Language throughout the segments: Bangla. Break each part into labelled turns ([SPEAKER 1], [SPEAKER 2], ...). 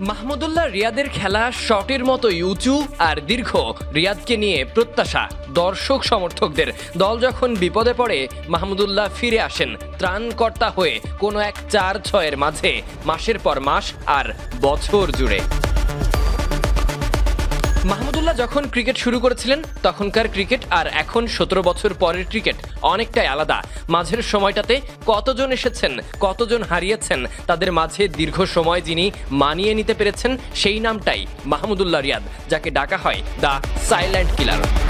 [SPEAKER 1] মাহমুদুল্লাহ রিয়াদের খেলা শটের মতো উঁচু আর দীর্ঘ। রিয়াদকে নিয়ে প্রত্যাশা, দর্শক সমর্থকদের। দল যখন বিপদে পড়ে, মাহমুদুল্লাহ ফিরে আসেন ত্রাণকর্তা হয়ে কোনো এক চার ছয়ের মাঝে, মাসের পর মাস আর বছর জুড়ে। মাহমুদুল্লাহ যখন ক্রিকেট শুরু করেছিলেন, তখনকার ক্রিকেট আর এখন সতেরো বছর পরের ক্রিকেট অনেকটাই আলাদা। মাঝের সময়টাতে কতজন এসেছেন, কতজন হারিয়েছেন, তাদের মাঝে দীর্ঘ সময় যিনি মানিয়ে নিতে পেরেছেন, সেই নামটাই মাহমুদুল্লাহ রিয়াদ, যাকে ডাকা হয় দ্য সাইল্যান্ড কিলার।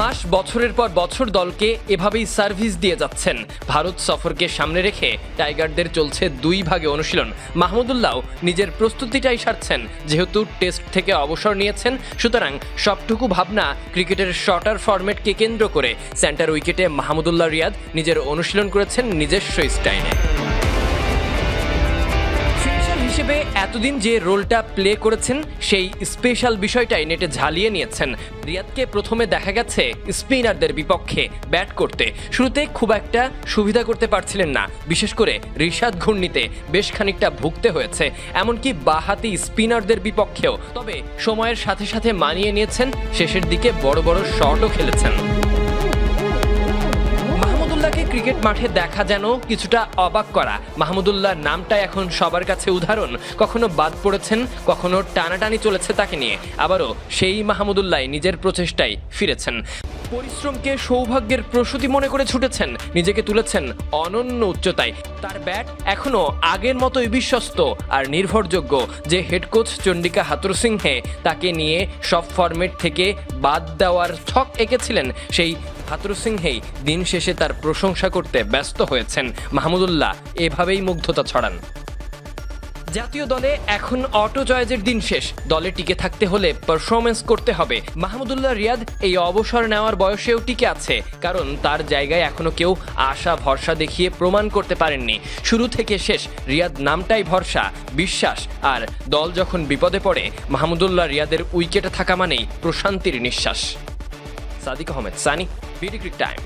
[SPEAKER 1] মাস, বছরের পর বছর দলকে এভাবেই সার্ভিস দিয়ে যাচ্ছেন। ভারত সফরকে সামনে রেখে টাইগারদের চলছে দুই ভাগে অনুশীলন। মাহমুদুল্লাহ নিজের প্রস্তুতিটাই সারছেন, যেহেতু টেস্ট থেকে অবসর নিয়েছেন। সুতরাং সবটুকু ভাবনা ক্রিকেটের শর্টার ফরম্যাটকে কেন্দ্র করে সেন্টার উইকেটে মাহমুদুল্লাহ রিয়াদ নিজের অনুশীলন করেছেন নিজস্ব স্টাইলে। হিসেবে এতদিন যে রোলটা প্লে করেছেন, সেই স্পেশাল বিষয়টাই নেটে ঝালিয়ে নিয়েছেন। রিয়াদকে প্রথমে দেখা গেছে স্পিনারদের বিপক্ষে ব্যাট করতে। শুরুতে খুব একটা সুবিধা করতে পারছিলেন না। বিশেষ করে রিশাদ ঘূর্ণিতে বেশ খানিকটা ভুগতে হয়েছে। এমনকি বাহাতি স্পিনারদের বিপক্ষেও। তবে সময়ের সাথে সাথে মানিয়ে নিয়েছেন, শেষের দিকে বড় বড় শটও খেলেছেন। মাহমুদুল্লাহকে ক্রিকেট মাঠে দেখা যেন কিছুটা অবাক করা। মাহমুদুল্লাহর নামটা এখন সবার কাছে উদাহরণ। কখনো বাদ পড়েছেন, কখনো টানাটানি চলেছে তাকে নিয়ে। আবারও সেই মাহমুদুল্লাহ নিজের প্রচেষ্টায় ফিরেছেন। পরিশ্রমকে সৌভাগ্যের প্রসূতি মনে করে ছুটেছেন, নিজেকে তুলেছেন অনন্য উচ্চতায়। তার ব্যাট এখনও আগের মতোই বিশ্বস্ত আর নির্ভরযোগ্য যে head coach Chandika Hathurusinghe তাকে নিয়ে সব ফরম্যাট থেকে বাদ দেওয়ার ছক এঁকেছিলেন সেই হাতুর সিংহেই। দিন শেষে তার প্রশংসা করতে ব্যস্ত হয়েছেন মাহমুদুল্লাহ। এভাবেই মুগ্ধতা ছড়ান। জাতীয় দলে এখন অটো চয়েজের দিন শেষ। দলে টিকে থাকতে হলে পারফরমেন্স করতে হবে। মাহমুদুল্লাহ রিয়াদ এই অবসর নেওয়ার বয়সেও টিকে আছে, কারণ তার জায়গায় এখনও কেউ আশা, ভরসা দেখিয়ে প্রমাণ করতে পারেননি। শুরু থেকে শেষ, রিয়াদ নামটাই ভরসা, বিশ্বাস, আর দল যখন বিপদে পড়ে, মাহমুদুল্লাহ রিয়াদের উইকেটে থাকা মানেই প্রশান্তির নিঃশ্বাস। Sadiq Ahmed, Sunny, BD Cric Time.